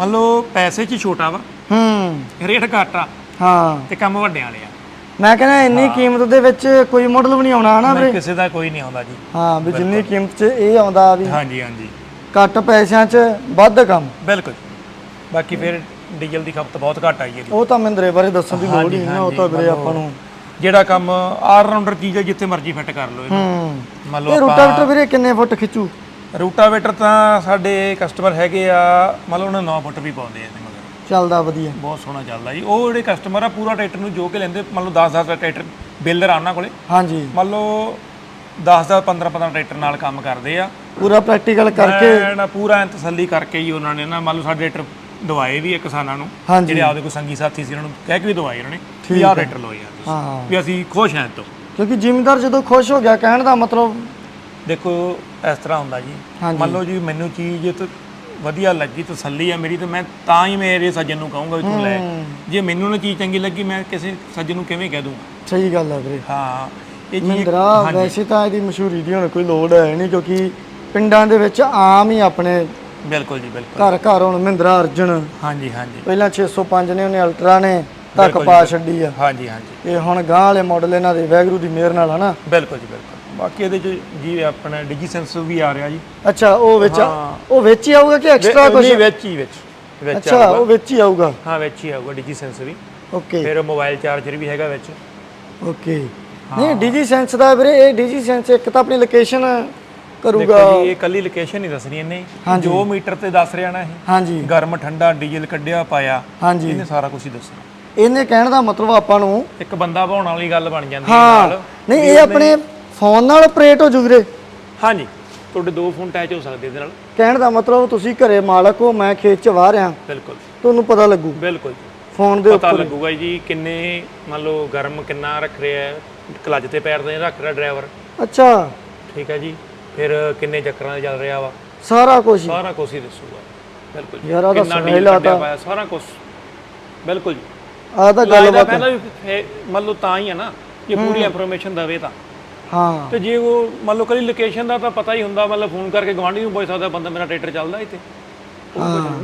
ਮੰਨ ਲਓ ਪੈਸੇ 'ਚ ਛੋਟਾ ਵਾ। ਹੂੰ। ਰੇਟ ਘੱਟ ਆ। ਹਾਂ। ਤੇ ਕੰਮ ਵੱਡਿਆਂ ਵਾਲੇ ਆ। ਮੈਂ ਕਹਿੰਦਾ ਇੰਨੀ ਕੀਮਤ ਦੇ ਵਿੱਚ ਕੋਈ ਮਾਡਲ ਵੀ ਨਹੀਂ ਆਉਣਾ ਹਨਾ ਨਹੀਂ ਵੀਰੇ ਕਿਸੇ ਦਾ ਕੋਈ ਨਹੀਂ ਆਉਂਦਾ ਜੀ। ਹਾਂ ਵੀ ਜਿੰਨੀ ਕੀਮਤ 'ਚ ਇਹ ਆਉਂਦਾ ਵੀ ਹਾਂਜੀ ਹਾਂਜੀ। ਘੱਟ ਪੈਸਿਆਂ 'ਚ ਵੱਧ ਕੰਮ। ਬਿਲਕੁਲ। ਬਾਕੀ ਫਿਰ ਡੀਜ਼ਲ ਦੀ ਖਪਤ ਬਹੁਤ ਘੱਟ ਆਈ ਹੈ ਜੀ। ਉਹ ਤਾਂ ਮਹਿੰਦਰੇ ਬਾਰੇ ਦੱਸਣ ਦੀ ਲੋੜ ਹੀ ਨਹੀਂ ਨਾ ਉਹ ਤਾਂ ਵੀਰੇ ਆਪਾਂ ਨੂੰ ਜਿਹੜਾ ਕੰਮ ਆਲ ਰਾਉਂਡਰ ਚੀਜ਼ ਹੈ ਜਿੱਥੇ ਮਰਜ਼ੀ ਫਿੱਟ ਕਰ ਲਓ ਇਹਨੂੰ। ਹੂੰ। ਮੰਨ ਇਹ ਲਓ ਰੋਟਾਵੇਟਰ ਵੀਰੇ ਕਿੰਨੇ ਫੁੱਟ ਖਿੱਚੂ? ਰੂਟਾਵੇਟਰ ਤਾਂ ਸਾਡੇ ਕਸਟਮਰ ਹੈਗੇ ਆ ਮੰਨ ਲਓ ਉਹਨਾਂ 9 ਫੁੱਟ ਵੀ ਪਾਉਂਦੇ ਆ ਇਹਦੇ ਚੱਲਦਾ ਵਧੀਆ। ਬਹੁਤ ਸੋਹਣਾ ਚੱਲਦਾ ਜੀ। ਉਹ ਜਿਹੜੇ ਕਸਟਮਰ ਆ ਪੂਰਾ ਟਰੈਕਟਰ ਨੂੰ ਜੋ ਕੇ ਲੈਂਦੇ ਮੰਨ ਲਓ 10 10 ਟਰੈਕਟਰ ਬਿਲਡਰ ਆ ਉਹਨਾਂ ਕੋਲੇ। ਹਾਂਜੀ। ਮੰਨ ਲਓ 10 10 15 15 ਟਰੈਕਟਰ ਨਾਲ ਕੰਮ ਕਰਦੇ ਆ। ਪੂਰਾ ਪ੍ਰੈਕਟੀਕਲ ਕਰਕੇ। ਐਨ ਪੂਰਾ ਐਨ ਤਸੱਲੀ ਕਰਕੇ ਹੀ ਉਹਨਾਂ ਨੇ ਨਾ ਮੰਨ ਲਓ ਸਾਡੇ ਟਰੈਕਟਰ ਦਵਾਏ ਵੀ ਆ ਕਿਸਾਨਾਂ ਨੂੰ। ਹਾਂਜੀ। ਜਿਹੜੇ ਆਪਦੇ ਕੋਈ ਸੰਗੀ ਸਾਥੀ ਸੀ ਉਹਨਾਂ ਨੂੰ ਕਹਿ ਕੇ ਵੀ ਦਵਾਏ ਉਹਨਾਂ ਨੇ ਵੀ ਆਹ ਟਰੈਕਟਰ ਲਓ ਯਾਰ ਤੁਸੀਂ। ਹਾਂ। ਵੀ ਅਸੀਂ ਖੁਸ਼ ਹਾਂ ਇਹ ਤੋਂ ਕਿਉਂਕਿ ਜ਼ਿਮੀਂਦਾਰ ਜਦੋਂ ਖੁਸ਼ ਹੋ ਗਿਆ ਕਹਿਣ ਦਾ ਮਤਲਬ ਦੇਖੋ ਇਸ ਤਰ੍ਹਾਂ ਹੁੰਦਾ ਜੀ। ਹਾਂਜੀ। ਮੰਨ ਲਓ ਜੀ ਮੈਨੂੰ ਚੀਜ਼ ਤੇ ਵਧੀਆ ਲੱਗੀ ਤਸੱਲੀ ਆ ਮੇਰੀ ਤੇ ਮੈਂ ਤਾਂ ਹੀ ਮੇਰੇ ਸੱਜਣ ਨੂੰ ਕਹੂੰਗਾ ਵੀ ਤੂੰ ਲੈ। ਜੇ ਮੈਨੂੰ ਨਾ ਚੀਜ਼ ਚੰਗੀ ਲੱਗੀ ਮੈਂ ਕਿਸੇ ਸੱਜਣ ਨੂੰ ਕਿਵੇਂ ਕਹਿ ਦੂੰਗਾ ਸਹੀ ਗੱਲ ਹੈ ਵੀਰੇ। ਹਾਂ ਇਹ ਚੀਜ਼ ਮਹਿੰਦਰਾ ਵੈਸੇ ਤਾਂ ਇਹਦੀ ਮਸ਼ਹੂਰੀ ਦੀ ਹੁਣ ਕੋਈ ਲੋੜ ਹੈ ਨਹੀਂ ਕਿਉਂਕਿ ਪਿੰਡਾਂ ਦੇ ਵਿੱਚ ਆਮ ਹੀ ਆਪਣੇ ਬਿਲਕੁਲ ਜੀ ਬਿਲਕੁਲ। ਘਰ ਘਰ ਹੁਣ ਮਹਿੰਦਰਾ ਅਰਜਨ। ਹਾਂਜੀ ਹਾਂਜੀ। ਪਹਿਲਾਂ 605 ਨੇ ਉਹਨੇ ਅਲਟਰਾ ਨੇ ਤੱਕ ਪਾ ਛੱਡੀ ਆ। ਹਾਂਜੀ ਹਾਂਜੀ। ਇਹ ਹੁਣ ਗਾਂ ਵਾਲੇ ਮਾਡਲ ਇਹਨਾਂ ਦੇ ਵੈਗਰੂ ਦੀ ਮਿਹਰ ਨਾਲ ਹਨਾ? ਬਿਲਕੁਲ ਜੀ ਬਿਲਕੁਲ। ਬਾਕੀ ਇਹਦੇ ਚ ਜੀ ਆਪਣਾ ਡਿਜੀ ਸੈਂਸ ਵੀ ਆ ਰਿਹਾ ਜੀ। ਅੱਛਾ ਉਹ ਵਿੱਚ। ਉਹ ਵਿੱਚ ਹੀ ਆਊਗਾ ਕਿ ਐਕਸਟਰਾ ਕੁਝ ਨਹੀਂ ਵਿੱਚ ਹੀ ਵਿੱਚ। ਵਿੱਚ ਅੱਛਾ। ਉਹ ਵਿੱਚ ਹੀ ਆਊਗਾ। ਹਾਂ ਵਿੱਚ ਹੀ ਆਊਗਾ ਡਿਜੀ ਸੈਂਸ ਵੀ। ਓਕੇ ਫਿਰ ਮੋਬਾਈਲ ਚਾਰਜਰ ਵੀ ਹੈਗਾ ਵਿੱਚ। ਓਕੇ ਨਹੀਂ ਡੀਜੀ ਸੈਂਸ ਦਾ ਵੀਰੇ ਇਹ ਡੀਜੀ ਸੈਂਸ ਇੱਕ ਤਾਂ ਆਪਣੀ ਲੋਕੇਸ਼ਨ ਕਰੂਗਾ। ਦੇਖੋ ਜੀ ਇਹ ਕੱਲੀ ਲੋਕੇਸ਼ਨ ਨਹੀਂ ਦੱਸਣੀ ਇਹਨੇ। ਜੋ ਮੀਟਰ ਤੇ ਦੱਸ ਰਿਹਾ ਨਾ ਇਹ। ਹਾਂਜੀ। ਗਰਮ ਠੰਡਾ ਡੀਜ਼ਲ ਕੱਢਿਆ ਪਾਇਆ। ਹਾਂਜੀ। ਇਹਨੇ ਸਾਰਾ ਕੁਝ ਹੀ ਦੱਸਣਾ ਇਹਨੇ ਕਹਿਣ ਦਾ ਮਤਲਬ ਆਪਾਂ ਨੂੰ ਇੱਕ ਬੰਦਾ ਭਾਉਣ ਵਾਲੀ ਗੱਲ ਬਣ ਜਾਂਦੀ ਹਾਂ ਨਾਲ। ਨਹੀਂ ਇਹ ਆਪਣੇ ਫੋਨ ਨਾਲ ਆਪਰੇਟ ਹੋ ਜੂ ਵੀਰੇ? ਹਾਂਜੀ ਤੁਹਾਡੇ ਦੋ ਫੋਨ ਅਟੈਚ ਹੋ ਸਕਦੇ ਇਹਦੇ ਨਾਲ। ਕਹਿਣ ਦਾ ਮਤਲਬ ਤੁਸੀਂ ਘਰੇ ਮਾਲਕ ਹੋ ਮੈਂ ਖੇਤ ਚ ਵਾਹ ਰਿਆਂ ਬਿਲਕੁਲ ਤੁਹਾਨੂੰ ਪਤਾ ਲੱਗੂ। ਬਿਲਕੁਲ ਫੋਨ ਦੇ ਪਤਾ ਲੱਗੂਗਾ ਜੀ ਕਿੰਨੇ ਮੰਨ ਲਓ ਗਰਮ ਕਿੰਨਾ ਰੱਖ ਰਿਹਾ ਹੈ ਕਲੱਚ ਤੇ ਪੈਰ ਦੇ ਰੱਖ ਰਿਹਾ ਡਰਾਈਵਰ। ਅੱਛਾ। ਠੀਕ ਹੈ ਜੀ। ਫਿਰ ਕਿੰਨੇ ਚੱਕਰਾਂ ਤੇ ਚੱਲ ਰਿਹਾ ਵਾ। ਸਾਰਾ ਕੁਝ ਸਾਰਾ ਕੁਝ ਹੀ ਦੱਸੂਗਾ। ਬਿਲਕੁਲ ਜੀ। ਯਾਰ, ਆਹ ਤਾਂ ਕਿੰਨਾ ਡੀਲ ਲਾਤਾ। ਕੱਢਿਆ ਪਾਇਆ ਸਾਰਾ ਕੁਝ ਬਿਲਕੁਲ ਜੀ। ਆ ਤਾਂ ਲਾਇਦਾ ਗੱਲਬਾਤ ਪਹਿਲਾਂ ਵੀ ਫੇ- ਮੰਨ ਲਓ ਤਾਂ ਹੀ ਹੈ ਨਾ। ਜੇ ਪੂਰੀ ਇਨਫੋਰਮੇਸ਼ਨ ਦਵੇ ਤਾਂ। ਹਾਂ। ਤੇ ਜੇ ਉਹ ਮੰਨ ਲਓ ਕਦੀ ਲੋਕੇਸ਼ਨ ਦਾ ਤਾਂ ਪਤਾ ਹੀ ਹੁੰਦਾ ਮਤਲਬ ਫੋਨ ਕਰਕੇ ਗਵਾਂਢੀ ਨੂੰ ਪੁੱਛ ਸਕਦਾ ਬੰਦਾ ਮੇਰਾ ਟਰੈਕਟਰ ਚੱਲਦਾ ਇੱਥੇ। ਹਾਂ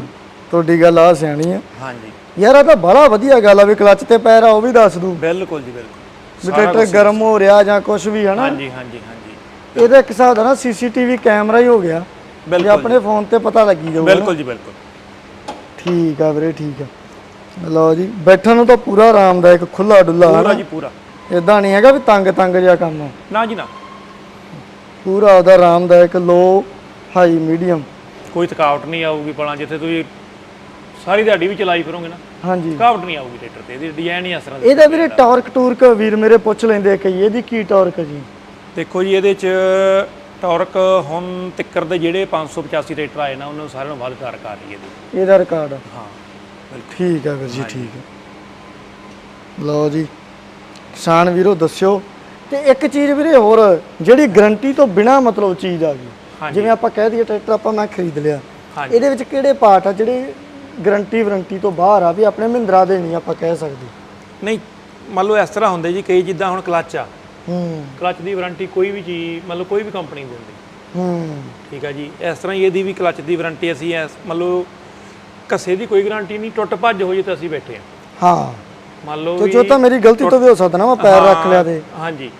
ਤੁਹਾਡੀ ਗੱਲ ਆ ਸਿਆਣੀ ਆ। ਹਾਂਜੀ। ਯਾਰ ਆ ਤਾਂ ਬੜਾ ਵਧੀਆ ਗੱਲ ਆ ਵੀ ਕਲੱਚ ਤੇ ਪੈਰ ਆ ਉਹ ਵੀ ਦੱਸ ਦੂ। ਬਿਲਕੁਲ ਜੀ ਬਿਲਕੁਲ। ਵੀ ਟਰੈਕਟਰ ਗਰਮ ਹੋ ਰਿਹਾ ਜਾਂ ਕੁਝ ਵੀ ਹੈ ਨਾ ਹਾਂਜੀ ਹਾਂਜੀ ਹਾਂਜੀ। ਇਹਦਾ ਇੱਕ ਹਿਸਾਬ ਦਾ ਨਾ ਸੀਸੀਟੀਵੀ ਕੈਮਰਾ ਹੀ ਹੋ ਗਿਆ। ਵੀ ਬਿਲਕੁਲ ਆਪਣੇ ਫੋਨ ਤੇ ਪਤਾ ਲੱਗੀ ਜਾਊਗਾ ਬਿਲਕੁਲ ਜੀ ਬਿਲਕੁਲ। ਠੀਕ ਆ ਵੀਰੇ ਠੀਕ ਆ। ਲਓ ਜੀ ਬੈਠਣ ਨੂੰ ਤਾਂ ਪੂਰਾ ਆਰਾਮਦਾਇਕ ਖੁੱਲਾ ਡੁੱਲਾ ਪੂਰਾ ਜੀ ਪੂਰਾ। ਇਦਾਂ ਨਹੀਂ ਹੈਗਾ ਵੀ ਤੰਗ ਤੰਗ ਜਿਹਾ ਕੰਮ ਨਾ ਜੀ ਨਾ। ਪੂਰਾ ਉਹਦਾ ਆਰਾਮਦਾਇਕ ਲੋ ਹਾਈ ਮੀਡੀਅਮ ਕੋਈ ਥਕਾਵਟ ਨਹੀਂ ਆਊਗੀ ਪਲਾਂ ਜਿੱਥੇ ਤੁਸੀਂ ਸਾਰੀ ਦਿਹਾੜੀ ਵੀ ਚਲਾਈ ਫਿਰੋਗੇ ਨਾ। ਹਾਂਜੀ। ਥਕਾਵਟ ਨਹੀਂ ਆਊਗੀ ਟਰੈਕਟਰ ਤੇ ਇਹਦੀ ਡਿਜ਼ਾਈਨ ਹੀ ਇਸ ਤਰ੍ਹਾਂ ਇਹਦਾ ਵੀਰੇ ਟਾਰਕ ਟੂਰਕ ਵੀਰ ਮੇਰੇ ਪੁੱਛ ਲੈਂਦੇ ਕਈ ਇਹਦੀ ਕੀ ਟਾਰਕ ਹੈ ਜੀ? ਦੇਖੋ ਜੀ ਇਹਦੇ ਚ ਟਾਰਕ ਹੁਣ ਤਿੱਕਰ ਦੇ ਜਿਹੜੇ 585 ਟਰੈਕਟਰ ਆਏ ਨਾ ਉਹਨਾਂ ਨੂੰ ਸਾਰਿਆਂ ਨੂੰ ਵੱਧ ਟਾਰਕ ਆ ਰਹੀ ਹੈ ਇਹਦੀ। ਇਹਦਾ ਰਿਕਾਰਡ ਹਾਂ ਠੀਕ ਹੈ ਵੀਰ ਜੀ ਠੀਕ ਹੈ ਲਓ ਜੀ। ਕਿਸਾਨ ਵੀਰੋ ਦੱਸਿਓ। ਤੇ ਇੱਕ ਚੀਜ਼ ਵੀਰੇ ਹੋਰ ਜਿਹੜੀ ਗਰੰਟੀ ਤੋਂ ਬਿਨਾ ਮਤਲਬ ਚੀਜ਼ ਆ ਗਈ। ਜਿਵੇਂ ਆਪਾਂ ਕਹਿ ਦਈਏ ਟਰੈਕਟਰ ਆਪਾਂ ਮੈਂ ਖਰੀਦ ਲਿਆ। ਇਹਦੇ ਵਿੱਚ ਕਿਹੜੇ ਪਾਰਟ ਆ ਜਿਹੜੇ ਗਰੰਟੀ ਵਾਰੰਟੀ ਤੋਂ ਬਾਹਰ ਆ ਵੀ ਆਪਣੇ ਮਹਿੰਦਰਾ ਦੇ ਨਹੀਂ ਆਪਾਂ ਕਹਿ ਸਕਦੇ? ਨਹੀਂ ਮੰਨ ਲਓ ਇਸ ਤਰ੍ਹਾਂ ਹੁੰਦੇ ਜੀ ਕਈ ਜਿੱਦਾਂ ਹੁਣ ਕਲੱਚ ਆ। ਹੂੰ। ਕਲੱਚ ਦੀ ਵਾਰੰਟੀ ਕੋਈ ਵੀ ਚੀਜ਼ ਮਤਲਬ ਕੋਈ ਵੀ ਕੰਪਨੀ ਦਿੰਦੀ ਹੂੰ। ਠੀਕ ਹੈ ਜੀ। ਇਸ ਤਰ੍ਹਾਂ ਹੀ ਇਹਦੀ ਵੀ ਕਲੱਚ ਦੀ ਵਾਰੰਟੀ ਅਸੀਂ ਇਸ ਮੰਨ ਲਓ ਕੱਸੇ ਦੀ ਕੋਈ ਗਾਰੰਟੀ ਨਹੀਂ ਟੁੱਟ ਭੱਜ ਹੋ ਜੇ ਤਾਂ ਅਸੀਂ ਬੈਠੇ ਹਾਂ ਹਾਂ। ਮੰਨ ਲਓ ਵੀ ਜੋ ਤਾਂ ਮੇਰੀ ਗਲਤੀ ਤੋਂ ਵੀ ਹੋ ਸਕਦਾ ਨਾ ਮੈਂ ਪੈਰ ਰੱਖ ਲਿਆ ਤੇ। ਹਾਂਜੀ।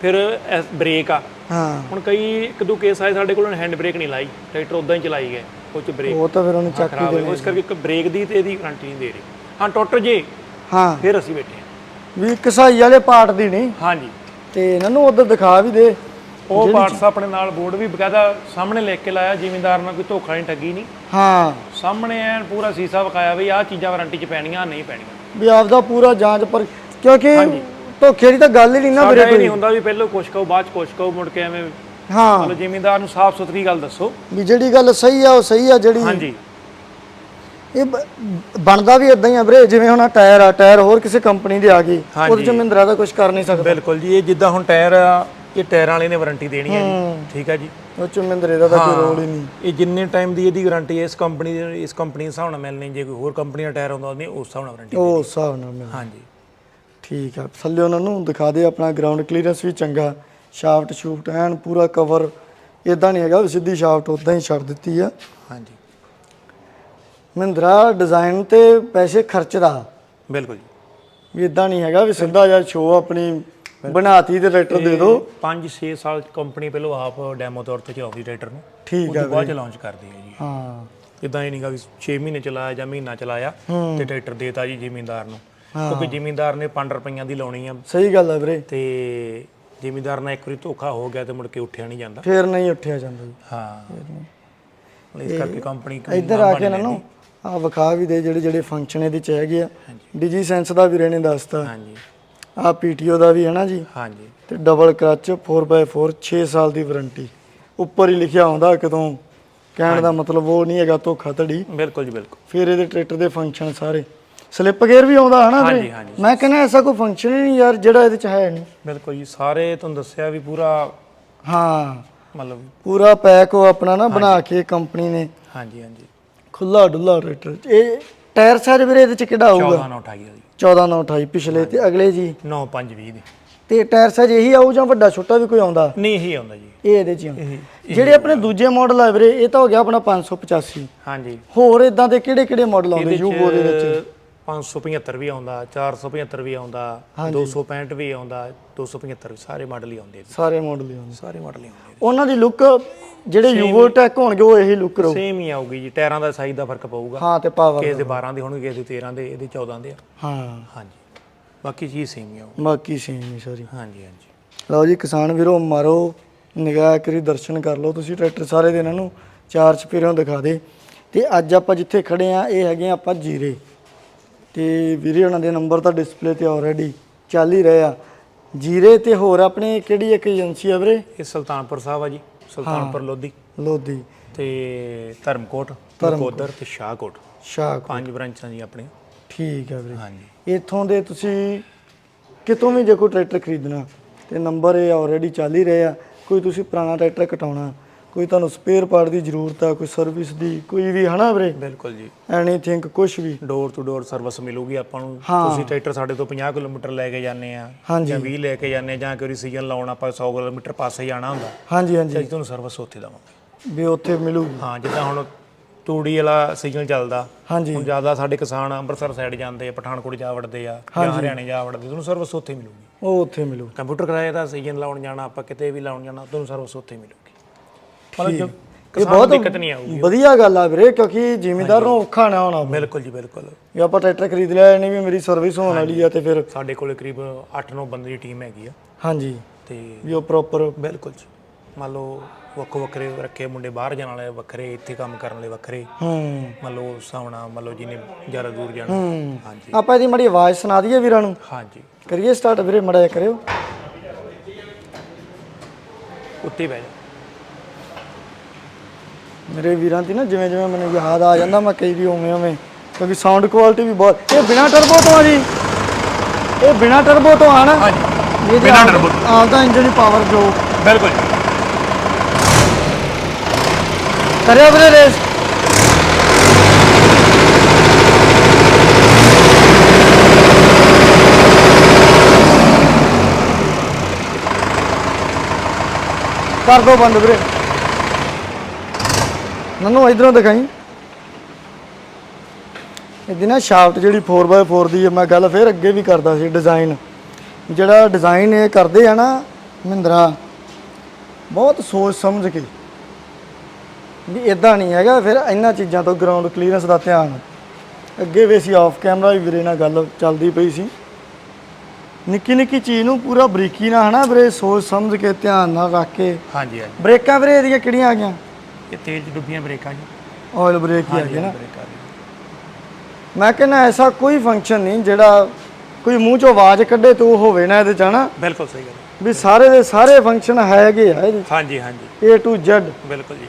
ਫਿਰ ਇਸ ਬ੍ਰੇਕ ਆ। ਹਾਂ। ਹੁਣ ਕਈ ਇੱਕ ਦੋ ਕੇਸ ਆਏ ਸਾਡੇ ਕੋਲ ਹੈਂਡ ਬ੍ਰੇਕ ਨਹੀਂ ਲਾਈ। ਟਰੈਕਟਰ ਉਦਾਂ ਹੀ ਚਲਾਈ ਗਏ ਉਹ ਚ ਬ੍ਰੇਕ। ਉਹ ਤਾਂ ਫਿਰ ਉਹਨੂੰ ਚੱਕ ਹੋਈ ਇਸ ਕਰਕੇ ਇੱਕ ਬ੍ਰੇਕ ਦੀ ਤੇ ਇਹਦੀ ਗਾਰੰਟੀ ਨਹੀਂ ਦੇ ਰਹੇ। ਹਾਂ ਟੁੱਟ ਜੇ ਹਾਂ। ਫਿਰ ਅਸੀਂ ਬੈਠੇ ਹਾਂ। ਵੀ ਕਸਾਈ ਵਾਲੇ ਪਾਰਟ ਦੀ ਨਹੀਂ। ਹਾਂਜੀ। ਤੇ ਇਹਨਾਂ ਨੂੰ ਉਧਰ ਦਿਖਾ ਵੀ ਦੇ। ਉਹ ਪਾਰਟਸ ਆਪਣੇ ਨਾਲ ਬੋਰਡ ਵੀ ਬਕਾਇਦਾ ਸਾਹਮਣੇ ਲਿਖ ਕੇ ਲਾਇਆ ਜ਼ਿਮੀਂਦਾਰ ਨਾਲ ਕੋਈ ਧੋਖਾ ਨਹੀਂ ਠੱਗੀ ਨਹੀਂ। ਹਾਂ। ਸਾਹਮਣੇ ਐਨ ਪੂਰਾ ਸੀਸਾ ਵਿਖਾਇਆ ਵੀ ਆਹ ਚੀਜ਼ਾਂ ਵਾਰੰਟੀ 'ਚ ਪੈਣੀਆਂ ਨਹੀਂ ਪੈਣੀਆਂ। ਵੀ ਆਪਦਾ ਪੂਰਾ ਜਾਂਚ ਪਰ ਕਿਉਂਕਿ ਧੋਖੇ ਦੀ ਤਾਂ ਗੱਲ ਹੀ ਨਹੀਂ ਨਾ ਵੀਰੇ ਸਾਡਾ ਇਹ ਨਹੀਂ ਹੁੰਦਾ ਵੀ ਪਹਿਲਾਂ ਕੁਛ ਕਹੋ ਬਾਅਦ ਚ ਕੁਛ ਕਹੋ ਮੁੜ ਕੇ ਐਵੇਂ ਹਾਂ। ਮਤਲਬ ਜ਼ਿਮੀਂਦਾਰ ਨੂੰ ਸਾਫ਼ ਸੁਥਰੀ ਗੱਲ ਦੱਸੋ। ਵੀ ਜਿਹੜੀ ਗੱਲ ਸਹੀ ਆ ਉਹ ਸਹੀ ਆ ਜਿਹੜੀ ਹਾਂਜੀ। ਇਹ ਬ- ਬਣਦਾ ਵੀ ਇਦਾਂ ਹੀ ਆ ਵੀਰੇ ਜਿਵੇਂ ਹੁਣ ਆਹ ਟਾਇਰ ਆ ਟਾਇਰ ਹੋਰ ਕਿਸੇ ਕੰਪਨੀ ਦੇ ਆ ਗਏ ਉਹਦੇ ਚ ਮਹਿੰਦਰਾ ਦਾ ਕੁਝ ਕਰ ਨਹੀਂ ਸਕਦਾ। ਬਿਲਕੁਲ ਜੀ ਇਹ ਜਿੱਦਾਂ ਹੁਣ ਟਾਇਰ ਆ ਇਹ ਟਾਇਰਾਂ ਵਾਲੇ ਨੇ ਵਾਰੰਟੀ ਦੇਣੀ ਹੈ ਜੀ। ਠੀਕ ਹੈ ਜੀ। ਉਹ ਚ ਮਹਿੰਦਰੇ ਦਾ ਤਾਂ ਕੋਈ ਰੋਲ ਹੀ ਨਹੀਂ। ਇਹ ਜਿੰਨੇ ਟਾਈਮ ਦੀ ਇਹਦੀ ਵਾਰੰਟੀ ਹੈ ਇਸ ਕੰਪਨੀ ਦੇ ਇਸ ਕੰਪਨੀ ਦੇ ਹਿਸਾਬ ਨਾਲ ਮਿਲਣੀ ਜੇ ਕੋਈ ਹੋਰ ਕੰਪਨੀ ਦਾ ਟਾਇਰ ਹੁੰਦਾ ਉਹਨੇ ਉਸ ਹਿਸਾਬ ਨਾਲ ਵਾਰੰਟੀ ਉਹ ਉਸ ਹਿਸਾਬ ਨਾਲ ਮਿਲ ਹਾਂਜੀ। ਠੀਕ ਆ। ਥੱਲੇ ਉਹਨਾਂ ਨੂੰ ਦਿਖਾ ਦੇ ਆਪਣਾ ਗਰਾਊਂਡ ਕਲੀਅਰੈਂਸ ਵੀ ਚੰਗਾ। ਸ਼ਾਫਟ ਸ਼ੂਫਟ ਐਨ ਪੂਰਾ ਕਵਰ ਇਦਾਂ ਨਹੀਂ ਹੈਗਾ ਵੀ ਸਿੱਧੀ ਸ਼ਾਫਟ ਉਦਾਂ ਹੀ ਛੱਡ ਦਿੱਤੀ ਆ। ਹਾਂਜੀ। ਮਹਿੰਦਰਾ ਡਿਜ਼ਾਈਨ ਤੇ ਪੈਸੇ ਖਰਚਦਾ। ਬਿਲਕੁਲ ਜੀ। ਵੀ ਇਦਾਂ ਨਹੀਂ ਹੈਗਾ ਵੀ ਸਿੱਧਾ ਜਿਹਾ ਸ਼ੋਅ ਆਪਣੀ ਬਣਾਤੀ ਤੇ ਟਰੈਕਟਰ ਦੇ ਦਿਓ 5-6 ਸਾਲ ਕੰਪਨੀ ਪਹਿਲਾਂ ਆਪ ਡੈਮੋ ਤੌਰ ਤੇ ਚਲਾਉਂਦੀ ਟਰੈਕਟਰ ਨੂੰ। ਠੀਕ ਤੋਂ ਬਾਅਦ ਚ ਲਾਂਚ ਕਰਦੀ ਹੈ ਜੀ। ਹਾਂ। ਇਦਾਂ ਹੀ ਨਹੀਂਗਾ ਵੀ 6 ਮਹੀਨੇ ਚਲਾਇਆ ਜਾਂ ਮਹੀਨਾ ਚਲਾਇਆ ਤੇ ਟਰੈਕਟਰ ਦੇਤਾ ਜੀ ਜ਼ਿਮੀਂਦਾਰ ਨੂੰ। ਕਿਉਂਕਿ ਜ਼ਿਮੀਂਦਾਰ ਨੇ 5 ਰੁਪਈਆਂ ਦੀ ਲਾਉਣੀ ਆ। ਸਹੀ ਗੱਲ ਹੈ ਵੀਰੇ। ਤੇ ਜ਼ਿਮੀਂਦਾਰ ਨਾਲ ਇੱਕ ਵਾਰੀ ਧੋਖਾ ਹੋ ਗਿਆ ਤੇ ਮੁੜ ਕੇ ਉੱਠਿਆ ਨਹੀਂ ਜਾਂਦਾ। ਫੇਰ ਨਹੀਂ ਉੱਠਿਆ ਜਾਂਦਾ ਜੀ। ਹਾਂ। ਇਸ ਕਰਕੇ ਕੰਪਨੀ ਇੱਧਰ ਆ ਕੇ ਇਹਨਾਂ ਨੂੰ ਆ ਵਿਖਾ ਵੀ ਦੇ ਜਿਹੜੇ ਜਿਹੜੇ ਫੰਕਸ਼ਨ ਇਹਦੇ ਚ ਹੈਗੇ ਆ। ਡੀਜੀ ਸੈਂਸ ਦਾ ਵੀਰੇ ਨੇ ਦੱਸਤਾ। ਹਾਂਜੀ। ਆ ਪੀਟੀਓ ਦਾ ਵੀ ਹੈ ਨਾ ਜੀ? ਹਾਂਜੀ। ਤੇ ਡਬਲ ਕਲਚ 4x4 6 ਸਾਲ ਦੀ ਵਾਰੰਟੀ ਉੱਪਰ ਹੀ ਲਿਖਿਆ ਹੁੰਦਾ ਕਿਤੋਂ ਕਹਿਣ ਦਾ ਮਤਲਬ ਉਹ ਨਹੀਂ ਹੈਗਾ ਧੋਖਾ ਧੜੀ। ਬਿਲਕੁਲ ਜੀ ਬਿਲਕੁਲ। ਫਿਰ ਇਹਦੇ ਟਰੈਕਟਰ ਦੇ ਫੰਕਸ਼ਨ ਸਾਰੇ। ਸਲਿੱਪ ਗੇਅਰ ਵੀ ਆਉਂਦਾ ਹਨਾ ਹਾਂਜੀ, ਹਾਂਜੀ। ਮੈਂ ਕਹਿੰਦਾ ਐਸਾ ਕੋਈ ਫੰਕਸ਼ਨ ਹੀ ਨਹੀਂ ਯਾਰ ਜਿਹੜਾ ਇਹਦੇ ਚ ਹੈ ਨਹੀਂ। ਬਿਲਕੁਲ ਜੀ ਸਾਰੇ ਤੁਹਾਨੂੰ ਦੱਸਿਆ ਵੀ ਪੂਰਾ ਹਾਂ। ਮਤਲਬ ਪੂਰਾ ਪੈਕ ਉਹ ਆਪਣਾ ਨਾ ਬਣਾ ਕੇ ਕੰਪਨੀ ਨੇ ਹਾਂਜੀ ਹਾਂਜੀ। ਖੁੱਲਾ ਡੁੱਲਾ ਟਰੈਕਟਰ ਇਹ ਟਾਇਰ ਸਾਈਜ਼ ਵੀਰੇ ਇਹਦੇ ਚ ਕਿਹੜਾ ਆਊਗਾ? 14 ਨਾਲ 28 ਜੀ। 14 9 28 ਪਿਛਲੇ ਤੇ ਅਗਲੇ ਜੀ? 9 5 20 ਦੇ। ਤੇ ਟਾਇਰ ਸਾਈਜ਼ ਇਹੀ ਆਊ ਜਾਂ ਵੱਡਾ ਛੋਟਾ ਵੀ ਕੋਈ ਆਉਂਦਾ? ਨਹੀਂ ਇਹੀ ਆਉਂਦਾ ਜੀ। ਇਹ ਇਹਦੇ ਚ ਹੀ ਆਉਂਦਾ। ਜਿਹੜੇ ਆਪਣੇ ਦੂਜੇ ਮਾਡਲ ਆ ਵੀਰੇ ਇਹ ਤਾਂ ਹੋ ਗਿਆ ਆਪਣਾ 585 ਹਾਂਜੀ। ਹੋਰ ਇਦਾਂ ਦੇ ਕਿਹੜੇ ਕਿਹੜੇ ਮਾਡਲ ਆਉਂਦੇ ਯੂਗੋ ਦੇ ਵਿੱਚ? ਚ 575 ਵੀ ਆਉਂਦਾ 475 ਵੀ ਆਉਂਦਾ 265 ਵੀ ਆਉਂਦਾ 275 ਵੀ ਸਾਰੇ ਮਾਡਲ ਹੀ ਆਉਂਦੇ। ਸਾਰੇ ਮਾਡਲ ਹੀ ਆਉਂਦੇ। ਸਾਰੇ ਮਾਡਲ ਹੀ ਆਉਂਦੇ ਉਹਨਾਂ ਦੀ ਲੁੱਕ ਜਿਹੜੇ ਯੂਗੋ ਟੈਕ ਹੋਣਗੇ ਉਹ ਇਹੀ ਲੁੱਕ ਰਹੂ। ਸੇਮ ਹੀ ਆਊਗੀ ਜੀ ਟਾਇਰਾਂ ਦਾ ਸਾਈਜ਼ ਦਾ ਫ਼ਰਕ ਪਊਗਾ। ਹਾਂ ਤੇ ਪਾਵਰ ਕਿਸੇ ਦੇ 12 ਦੇ ਹੋਣਗੇ ਕਿਸੇ ਦੇ 13 ਦੇ ਇਹਦੇ 14 ਦੇ ਆ। ਹਾਂ। ਹਾਂਜੀ। ਬਾਕੀ ਚੀਜ਼ ਸੇਮ ਹੀ ਆਊ ਬਾਕੀ ਸੇਮ ਹੀ ਸਾਰੀ। ਹਾਂਜੀ ਹਾਂਜੀ। ਲਓ ਜੀ ਕਿਸਾਨ ਵੀਰੋ ਮਾਰੋ ਨਿਗਾਹ ਕਰੀ ਦਰਸ਼ਨ ਕਰ ਲਓ। ਤੁਸੀਂ ਟਰੈਕਟਰ ਸਾਰੇ ਦੇ ਇਹਨਾਂ ਨੂੰ ਚਾਰ ਚਪੇਰਿਓਂ ਦਿਖਾ ਦੇ। ਤੇ ਅੱਜ ਆਪਾਂ ਜਿੱਥੇ ਖੜੇ ਆ ਇਹ ਹੈਗੇ ਆਪਾਂ ਜੀਰੇ। ਤੇ ਵੀਰੇ ਉਹਨਾਂ ਦੇ ਨੰਬਰ ਤਾਂ ਡਿਸਪਲੇ ਤੇ ਆਲਰੇਡੀ ਚੱਲ ਹੀ ਰਹੇ ਆ। ਜੀਰੇ ਤੇ ਹੋਰ ਆਪਣੇ ਕਿਹੜੀ ਇੱਕ ਏਜੰਸੀ ਆ ਵੀਰੇ? ਇਹ ਸੁਲਤਾਨਪੁਰ ਸਾਹਿਬ ਆ ਜੀ। ਸੁਲਤਾਨਪੁਰ ਲੋਧੀ। ਲੋਧੀ। ਤੇ ਧਰਮਕੋਟ ਨਕੋਦਰ ਤੇ ਸ਼ਾਹਕੋਟ। ਸ਼ਾਹ ਪੰਜ ਬ੍ਰਾਂਚਾਂ ਜੀ ਆਪਣੇ ਠੀਕ ਹੈ ਵੀਰੇ। ਹਾਂਜੀ। ਇੱਥੋਂ ਦੇ ਤੁਸੀਂ ਕਿਤੋਂ ਵੀ ਜੇ ਕੋਈ ਟਰੈਕਟਰ ਖਰੀਦਣਾ ਤੇ ਨੰਬਰ ਇਹ ਆਲਰੇਡੀ ਚੱਲ ਹੀ ਰਹੇ ਆ ਕੋਈ ਤੁਸੀਂ ਪੁਰਾਣਾ ਟਰੈਕਟਰ ਕਟਾਉਣਾ ਕੋਈ ਤੁਹਾਨੂੰ ਸਪੇਅਰ ਪਾਰਟ ਦੀ ਜ਼ਰੂਰਤ ਆ ਕੋਈ ਸਰਵਿਸ ਦੀ ਕੋਈ ਵੀ ਹਨਾ ਵੀਰੇ? ਬਿਲਕੁਲ ਜੀ। ਐਨੀਥਿੰਗ ਕੁਝ ਵੀ। ਡੋਰ ਟੂ ਡੋਰ ਸਰਵਿਸ ਮਿਲੂਗੀ ਆਪਾਂ ਨੂੰ। ਹਾਂ। ਤੁਸੀਂ ਟਰੈਕਟਰ ਸਾਡੇ ਤੋਂ 50 ਕਿਲੋਮੀਟਰ ਲੈ ਕੇ ਜਾਂਦੇ ਆ ਹਾਂਜੀ। ਜਾਂ 20 ਲੈ ਕੇ ਜਾਂਦੇ ਆ ਜਾਂ ਕੋਈ ਸੀਜ਼ਨ ਲਾਉਣ ਆਪਾਂ 100 ਕਿਲੋਮੀਟਰ ਪਾਸੇ ਜਾਣਾ ਹੁੰਦਾ। ਹਾਂਜੀ ਤੇ ਹਾਂਜੀ। ਅਸੀਂ ਤੁਹਾਨੂੰ ਸਰਵਿਸ ਉੱਥੇ ਦਵਾਂਗੇ। ਵੀ ਉੱਥੇ ਮਿਲੂਗੀ। ਹਾਂ ਜਿੱਦਾਂ ਹੁਣ ਤੂੜੀ ਵਾਲਾ ਸੀਜ਼ਨ ਚੱਲਦਾ। ਹਾਂਜੀ। ਹੁਣ ਜ਼ਿਆਦਾ ਸਾਡੇ ਕਿਸਾਨ ਅੰਮ੍ਰਿਤਸਰ ਸਾਈਡ ਜਾਂਦੇ ਆ ਪਠਾਨਕੋਟ ਜਾ ਵੜਦੇ ਆ ਜਾਂ ਹਰਿਆਣੇ ਜਾ ਵੜਦੇ ਤੁਹਾਨੂੰ ਸਰਵਿਸ ਉੱਥੇ ਮਿਲੂਗੀ। ਉਹ ਉੱਥੇ ਮਿਲੂ। ਕੰਪਿਊਟਰ ਕਿਰਾਏ ਦਾ ਸੀਜ਼ਨ ਲਾਉਣ ਜਾਣਾ ਆਪਾਂ ਕਿਤੇ ਵੀ ਲਾਉਣ ਜਾਣਾ ਤੁਹਾਨੂੰ ਸਰਵਿਸ ਉੱਥੇ ਮਿਲੂਗੀ ਮਤਲਬ ਜੋ। ਇਹ ਕਿਸਾਨ ਨੂੰ ਬਹੁਤ ਦਿੱਕਤ ਨਹੀਂ ਆਊਗੀ। ਵਧੀਆ ਗੱਲ ਆ ਵੀਰੇ ਕਿਉਂਕਿ ਜ਼ਿਮੀਂਦਾਰ ਨੂੰ ਔਖਾ ਨਾ ਹੋਣਾ ਪਵੇ। ਬਿਲਕੁਲ ਜੀ ਬਿਲਕੁਲ। ਜੇ ਆਪਾਂ ਟਰੈਕਟਰ ਖਰੀਦ ਲਿਆ ਨਹੀਂ ਵੀ ਮੇਰੀ ਸਰਵਿਸ ਹੋਣ ਵਾਲੀ ਆ ਤੇ ਫਿਰ ਸਾਡੇ ਕੋਲੇ ਕਰੀਬ 8-9 ਬੰਦੇ ਦੀ ਟੀਮ ਹੈਗੀ ਆ। ਹਾਂਜੀ। ਤੇ ਵੀ ਉਹ ਪ੍ਰੋਪਰ ਬਿਲਕੁਲ ਜੀ। ਮੰਨ ਲਓ ਵੱਖੋ ਵੱਖਰੇ ਰੱਖੇ ਮੁੰਡੇ ਬਾਹਰ ਜਾਣ ਵਾਲੇ ਵੱਖਰੇ ਇੱਥੇ ਕੰਮ ਕਰਨ ਵਾਲੇ ਵੱਖਰੇ। ਹੂੰ। ਮੰਨ ਲਓ ਸਾਵਣਾ ਮੰਨ ਲਓ ਜਿਹਨੇ ਜ਼ਿਆਦਾ ਦੂਰ ਜਾਣਾ। ਹਾਂਜੀ। ਆਪਾਂ ਇਹਦੀ ਮੜੀ ਆਵਾਜ਼ ਸੁਣਾ ਦਈਏ ਵੀਰਾਂ ਨੂੰ। ਹਾਂਜੀ। ਕਰੀਏ ਸਟਾਰਟ ਵੀਰੇ ਮੜਾ ਕਰਿਓ। ਉੱਤੇ ਬਹਿ ਜਾ। ਮੇਰੇ ਵੀਰਾਂ ਦੀ ਨਾ ਜਿਵੇਂ ਜਿਵੇਂ ਮੈਨੂੰ ਯਾਦ ਆ ਜਾਂਦਾ ਮੈਂ ਕਈ ਵੀ ਉਵੇਂ ਉਵੇਂ ਕਿਉਂਕਿ ਸਾਊਂਡ ਕੁਆਲਿਟੀ ਵੀ ਬਹੁਤ ਇਹ ਬਿਨਾ ਟਰਬੋ ਤੋਂ ਆ ਜੀ। ਇਹ ਬਿਨਾ ਟਰਬੋ ਤੋਂ ਆ ਨਾ ਹਾਂਜੀ। ਇਹ ਬਿਨਾਂ turbo ਆਪਦਾ ਇੰਜਨ ਦੀ ਪਾਵਰ ਜੋ ਬਿਲਕੁਲ ਕਰਿਆ ਵੀਰੇ ਰੇਸ ਕਰ ਦੋ ਬੰਦ ਵੀਰੇ। ਨਨੂ ਇਧਰੋਂ ਦਿਖਾਈ। ਇਹਦੀ ਨਾ ਸ਼ਾਫਟ ਜਿਹੜੀ 4x4 ਦੀ ਹੈ ਮੈਂ ਗੱਲ ਫੇਰ ਅੱਗੇ ਵੀ ਕਰਦਾ ਸੀ ਡਿਜ਼ਾਈਨ ਜਿਹੜਾ ਡਿਜ਼ਾਈਨ ਇਹ ਕਰਦੇ ਆ ਨਾ ਮਹਿੰਦਰਾ ਬਹੁਤ ਸੋਚ ਸਮਝ ਕੇ। ਵੀ ਇਦਾਂ ਨਹੀਂ ਹੈਗਾ ਫਿਰ ਇਹਨਾਂ ਚੀਜ਼ਾਂ ਤੋਂ ਗਰਾਊਂਡ ਕਲੀਅਰੈਂਸ ਦਾ ਧਿਆਨ। ਅੱਗੇ ਵੀ ਅਸੀਂ ਆਫ ਕੈਮਰਾ ਵੀ ਵੀਰੇ ਨਾਲ ਗੱਲ ਚੱਲਦੀ ਪਈ ਸੀ। ਨਿੱਕੀ ਨਿੱਕੀ ਚੀਜ਼ ਨੂੰ ਪੂਰਾ ਬਰੀਕੀ ਨਾਲ ਹਨਾ ਵੀਰੇ ਸੋਚ ਸਮਝ ਕੇ ਧਿਆਨ ਨਾਲ ਰੱਖ ਕੇ। ਹਾਂਜੀ ਹਾਂਜੀ। ਬ੍ਰੇਕਾਂ ਵੀਰੇ ਇਹਦੀਆਂ ਕਿਹੜੀਆਂ ਆ ਗਈਆਂ? ਇਹ ਤੇਜ਼ ਡੁੱਬੀਆਂ ਬ੍ਰੇਕਾਂ ਜੀ। ਆਇਲ ਬ੍ਰੇਕ ਹੀ ਆ ਹਾਂਜੀ ਨਾ। ਬ੍ਰੇਕਾਂ ਜੀ ਮੈਂ ਕਹਿੰਦਾ ਐਸਾ ਕੋਈ ਫੰਕਸ਼ਨ ਨਹੀਂ ਜਿਹੜਾ ਕੋਈ ਮੂੰਹ ਚੋਂ ਆਵਾਜ਼ ਕੱਢੇ ਤੇ ਹੋਵੇ ਨਾ ਇਹਦੇ ਚ ਹਨਾ? ਬਿਲਕੁਲ ਸਹੀ ਗੱਲ ਹੈ। ਵੀ ਸਾਰੇ ਦੇ ਸਾਰੇ ਫੰਕਸ਼ਨ ਹੈਗੇ ਆ ਇਹਦੇ ਹਾਂਜੀ ਹਾਂਜੀ। A to Z ਬਿਲਕੁਲ ਜੀ।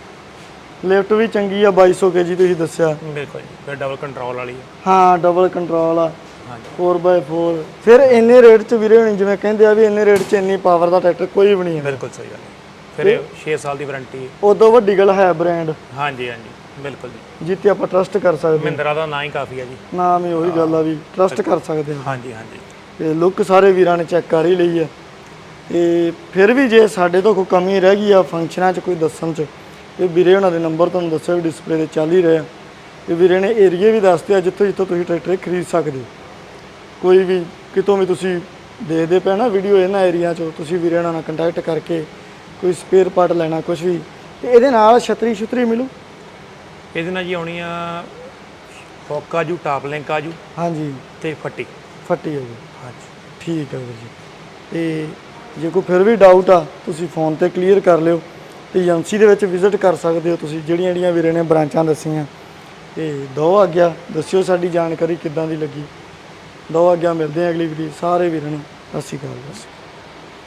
ਲਿਫਟ ਵੀ ਚੰਗੀ ਆ 2200 ਕੇਜੀ ਤੁਸੀਂ ਦੱਸਿਆ। ਬਿਲਕੁਲ ਜੀ। ਫਿਰ ਡਬਲ ਕੰਟਰੋਲ ਵਾਲੀ ਹੈ ਹਾਂ ਡਬਲ ਕੰਟਰੋਲ ਆ। ਹਾਂਜੀ। 4x4 ਫਿਰ ਇੰਨੇ ਰੇਟ ਚ ਵੀਰੇ ਹੋਣੀ ਜਿਵੇਂ ਕਹਿੰਦੇ ਆ ਵੀ ਇੰਨੇ ਰੇਟ ਚ ਇੰਨੀ ਪਾਵਰ ਦਾ ਟਰੈਕਟਰ ਕੋਈ ਵੀ ਨਹੀਂ ਹੈ ਬਿਲਕੁਲ ਸਹੀ ਗੱਲ ਹੈ। ਫਿਰ ਇਹ 6 ਸਾਲ ਦੀ ਵਾਰੰਟੀ। ਹੈ ਉਦੋਂ ਵੱਡੀ ਗੱਲ ਹੈ ਬ੍ਰਾਂਡ ਹਾਂਜੀ ਹਾਂਜੀ ਬਿਲਕੁਲ ਜੀ। ਜਿੱਤੇ ਆਪਾਂ ਟਰਸਟ ਕਰ ਸਕਦੇ ਮਹਿੰਦਰਾ ਦਾ ਨਾਂ ਹੀ ਕਾਫੀ ਹੈ ਜੀ। ਹਾਂ ਨਾਮ ਹੀ ਉਹੀ ਗੱਲ ਆ ਵੀ ਟਰਸਟ ਕਰ ਸਕਦੇ ਹਾਂ। ਹਾਂਜੀ ਹਾਂਜੀ। ਤੇ ਲੁੱਕ ਸਾਰੇ ਵੀਰਾਂ ਨੇ ਚੈੱਕ ਕਰ ਹੀ ਲਈ ਆ ਤੇ ਫਿਰ ਵੀ ਜੇ ਸਾਡੇ ਤੋਂ ਕੋਈ ਕਮੀ ਰਹਿ ਗਈ ਆ ਫੰਕਸ਼ਨਾਂ 'ਚ ਕੋਈ ਦੱਸਣ 'ਚ ਤੇ ਵੀਰੇ ਉਹਨਾਂ ਦੇ ਨੰਬਰ ਤੁਹਾਨੂੰ ਦੱਸਿਆ ਵੀ ਡਿਸਪਲੇ ਤੇ ਚੱਲ ਹੀ ਰਿਹਾ ਤੇ ਵੀਰੇ ਨੇ ਏਰੀਏ ਵੀ ਦੱਸਦੇ ਆ ਜਿੱਥੋਂ ਜਿੱਥੋਂ ਤੁਸੀਂ ਟਰੈਕਟਰ ਖਰੀਦ ਸਕਦੇ ਹੋ। ਕੋਈ ਵੀ ਕਿਤੋਂ ਵੀ ਤੁਸੀਂ ਦੇਖਦੇ ਪਏ ਨਾ ਵੀਡੀਓ ਇਹਨਾਂ ਏਰੀਆ 'ਚੋਂ ਤੁਸੀਂ ਵੀਰੇ ਉਹਨਾਂ ਨਾਲ ਕੰਟੈਕਟ ਕਰਕੇ ਕੋਈ ਸਪੇਅਰ ਪਾਰਟ ਲੈਣਾ ਕੁਝ ਵੀ ਤੇ ਇਹਦੇ ਨਾਲ ਛਤਰੀ ਛੁਤਰੀ ਮਿਲੂ? ਇਹਦੇ ਨਾਲ ਜੀ ਆਉਣੀ ਆ ਫੋਕ ਆਜੂ ਟਾਪ ਲਿੰਕ ਆਜੂ ਹਾਂਜੀ। ਤੇ ਫੱਟੀ। ਫੱਟੀ ਹੋ ਗਈ। ਹਾਂਜੀ। ਠੀਕ ਹੈ ਵੀਰ ਜੀ। ਤੇ ਜੇ ਕੋਈ ਫਿਰ ਵੀ ਡਾਊਟ ਆ ਤੁਸੀਂ ਫੋਨ ਤੇ ਕਲੀਅਰ ਕਰ ਲਿਓ ਤੇ ਏਜੰਸੀ ਦੇ ਵਿੱਚ ਵਿਜ਼ਿਟ ਕਰ ਸਕਦੇ ਹੋ ਤੁਸੀਂ ਜਿਹੜੀਆਂ ਜਿਹੜੀਆਂ ਵੀਰੇ ਨੇ ਬ੍ਰਾਂਚਾਂ ਦੱਸੀਆਂ। ਤੇ ਦੋ ਆਗਿਆ ਦੱਸਿਓ ਸਾਡੀ ਜਾਣਕਾਰੀ ਕਿੱਦਾਂ ਦੀ ਲੱਗੀ। ਦੋ ਆਗਿਆ ਮਿਲਦੇ ਆ ਅਗਲੀ ਵੀਡੀਓ ਸਾਰੇ ਵੀਰਾਂ ਨੂੰ। ਸਤਿ ਸ਼੍ਰੀ ਅਕਾਲ ਜੀ।